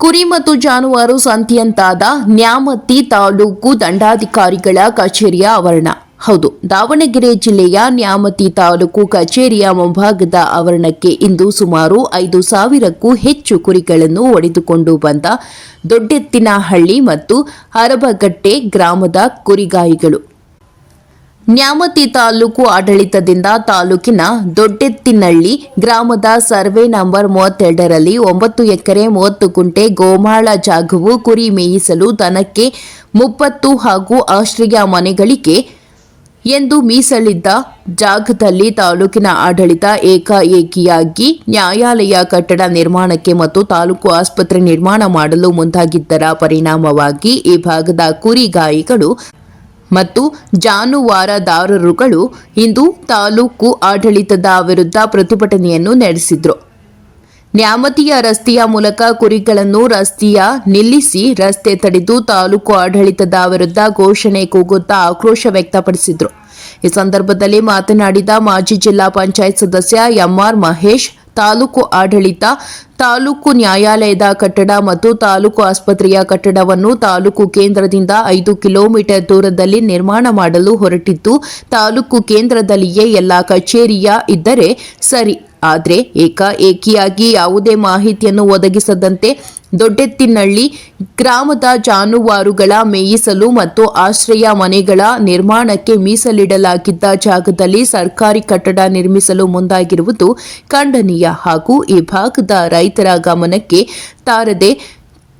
ಕುರಿ ಮತ್ತು ಜಾನುವಾರು ಸಂತಿಯಂತಾದ ನ್ಯಾಮತಿ ತಾಲೂಕು ದಂಡಾಧಿಕಾರಿಗಳ ಕಚೇರಿಯ ಆವರಣ. ಹೌದು, ದಾವಣಗೆರೆ ಜಿಲ್ಲೆಯ ನ್ಯಾಮತಿ ತಾಲೂಕು ಕಚೇರಿಯ ಮುಂಭಾಗದ ಆವರಣಕ್ಕೆ ಇಂದು ಸುಮಾರು ಐದು ಸಾವಿರಕ್ಕೂ ಹೆಚ್ಚು ಕುರಿಗಳನ್ನು ಒಡೆದುಕೊಂಡು ಬಂದ ದೊಡ್ಡೆತ್ತಿನಹಳ್ಳಿ ಮತ್ತು ಹರಬಗಟ್ಟೆ ಗ್ರಾಮದ ಕುರಿಗಾಯಿಗಳು. ನ್ಯಾಮತಿ ತಾಲೂಕು ಆಡಳಿತದಿಂದ ತಾಲೂಕಿನ ದೊಡ್ಡೆತ್ತಿನಳ್ಳಿ ಗ್ರಾಮದ ಸರ್ವೆ ನಂಬರ್ ಮೂವತ್ತೆರಡರಲ್ಲಿ ಒಂಬತ್ತು ಎಕರೆ ಮೂವತ್ತು ಕುಂಟೆ ಗೋಮಾಳ ಜಾಗವು ಕುರಿ ಮೇಯಿಸಲು ದನಕ್ಕೆ ಮುಪ್ಪತ್ತು ಹಾಗೂ ಆಶ್ರಯ ಮನೆಗಳಿಗೆ ಎಂದು ಮೀಸಲಿದ್ದ ಜಾಗದಲ್ಲಿ ತಾಲೂಕಿನ ಆಡಳಿತ ಏಕಾಏಕಿಯಾಗಿ ನ್ಯಾಯಾಲಯ ಕಟ್ಟಡ ನಿರ್ಮಾಣಕ್ಕೆ ಮತ್ತು ತಾಲೂಕು ಆಸ್ಪತ್ರೆ ನಿರ್ಮಾಣ ಮಾಡಲು ಮುಂದಾಗಿದ್ದರ ಪರಿಣಾಮವಾಗಿ ಈ ಭಾಗದ ಕುರಿಗಾಯಿಗಳು ಮತ್ತು ಜಾನುವಾರದಾರರುಗಳು ಇಂದು ತಾಲೂಕು ಆಡಳಿತದ ವಿರುದ್ಧ ಪ್ರತಿಭಟನೆಯನ್ನು ನಡೆಸಿದ್ರು. ನ್ಯಾಮತಿಯ ರಸ್ತೆಯ ಮೂಲಕ ಕುರಿಗಳನ್ನು ರಸ್ತೆಯ ನಿಲ್ಲಿಸಿ ರಸ್ತೆ ತಡೆದು ತಾಲೂಕು ಆಡಳಿತದ ವಿರುದ್ಧ ಘೋಷಣೆ ಕೂಗುತ್ತಾ ಆಕ್ರೋಶ ವ್ಯಕ್ತಪಡಿಸಿದ್ರು. ಈ ಸಂದರ್ಭದಲ್ಲಿ ಮಾತನಾಡಿದ ಮಾಜಿ ಜಿಲ್ಲಾ ಪಂಚಾಯತ್ ಸದಸ್ಯ ಎಂಆರ್ ಮಹೇಶ್ ತಾಲೂಕು ಆಡಳಿತ, ತಾಲೂಕು ನ್ಯಾಯಾಲಯದ ಕಟ್ಟಡ ಮತ್ತು ತಾಲೂಕು ಆಸ್ಪತ್ರೆಯ ಕಟ್ಟಡವನ್ನು ತಾಲೂಕು ಕೇಂದ್ರದಿಂದ ಐದು ಕಿಲೋಮೀಟರ್ ದೂರದಲ್ಲಿ ನಿರ್ಮಾಣ ಮಾಡಲು ಹೊರಟಿದ್ದು, ತಾಲೂಕು ಕೇಂದ್ರದಲ್ಲಿಯೇ ಎಲ್ಲ ಕಚೇರಿಯ ಇದ್ದರೆ ಸರಿ. ಆದರೆ ಏಕಾಏಕಿಯಾಗಿ ಯಾವುದೇ ಮಾಹಿತಿಯನ್ನು ಒದಗಿಸದಂತೆ ದೊಡ್ಡೆತ್ತಿನಳ್ಳಿ ಗ್ರಾಮದ ಜಾನುವಾರುಗಳ ಮೇಯಿಸಲು ಮತ್ತು ಆಶ್ರಯ ಮನೆಗಳ ನಿರ್ಮಾಣಕ್ಕೆ ಮೀಸಲಿಡಲಾಗಿದ್ದ ಜಾಗದಲ್ಲಿ ಸರ್ಕಾರಿ ಕಟ್ಟಡ ನಿರ್ಮಿಸಲು ಮುಂದಾಗಿರುವುದು ಖಂಡನೀಯ ಹಾಗೂ ಈ ಭಾಗದ ರೈತರ ಗಮನಕ್ಕೆ ತಾರದೆ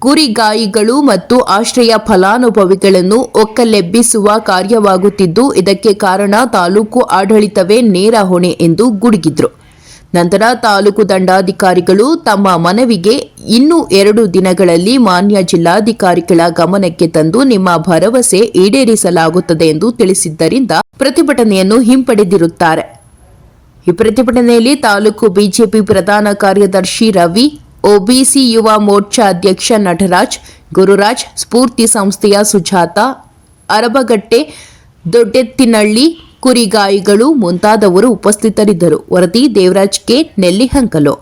ಕುರಿಗಾಯಿಗಳು ಮತ್ತು ಆಶ್ರಯ ಫಲಾನುಭವಿಗಳನ್ನು ಒಕ್ಕಲೆಬ್ಬಿಸುವ ಕಾರ್ಯವಾಗುತ್ತಿದ್ದು ಇದಕ್ಕೆ ಕಾರಣ ತಾಲೂಕು ಆಡಳಿತವೇ ನೇರ ಹೊಣೆ ಎಂದು ಗುಡುಗಿದ್ರು. ನಂತರ ತಾಲೂಕು ದಂಡಾಧಿಕಾರಿಗಳು ತಮ್ಮ ಮನವಿಗೆ ಇನ್ನೂ ಎರಡು ದಿನಗಳಲ್ಲಿ ಮಾನ್ಯ ಜಿಲ್ಲಾಧಿಕಾರಿಗಳ ಗಮನಕ್ಕೆ ತಂದು ನಿಮ್ಮ ಭರವಸೆ ಈಡೇರಿಸಲಾಗುತ್ತದೆ ಎಂದು ತಿಳಿಸಿದ್ದರಿಂದ ಪ್ರತಿಭಟನೆಯನ್ನು ಹಿಂಪಡೆದಿರುತ್ತಾರೆ. ಈ ಪ್ರತಿಭಟನೆಯಲ್ಲಿ ತಾಲೂಕು ಬಿಜೆಪಿ ಪ್ರಧಾನ ಕಾರ್ಯದರ್ಶಿ ರವಿ, ಒಬಿಸಿ ಯುವ ಮೋರ್ಚಾ ಅಧ್ಯಕ್ಷ ನಟರಾಜ್, ಗುರುರಾಜ್, ಸ್ಫೂರ್ತಿ ಸಂಸ್ಥೆಯ ಸುಜಾತ, ಅರಬಗಟ್ಟೆ, ದೊಡ್ಡೆತ್ತಿನಳ್ಳಿ ಕುರಿಗಾಯಿಗಳು ಮುಂತಾದವರು ಉಪಸ್ಥಿತರಿದ್ದರು. ವರದಿ ದೇವರಾಜ್ ಕೆ. ನೆಲ್ಲಿಹಂಕಲು.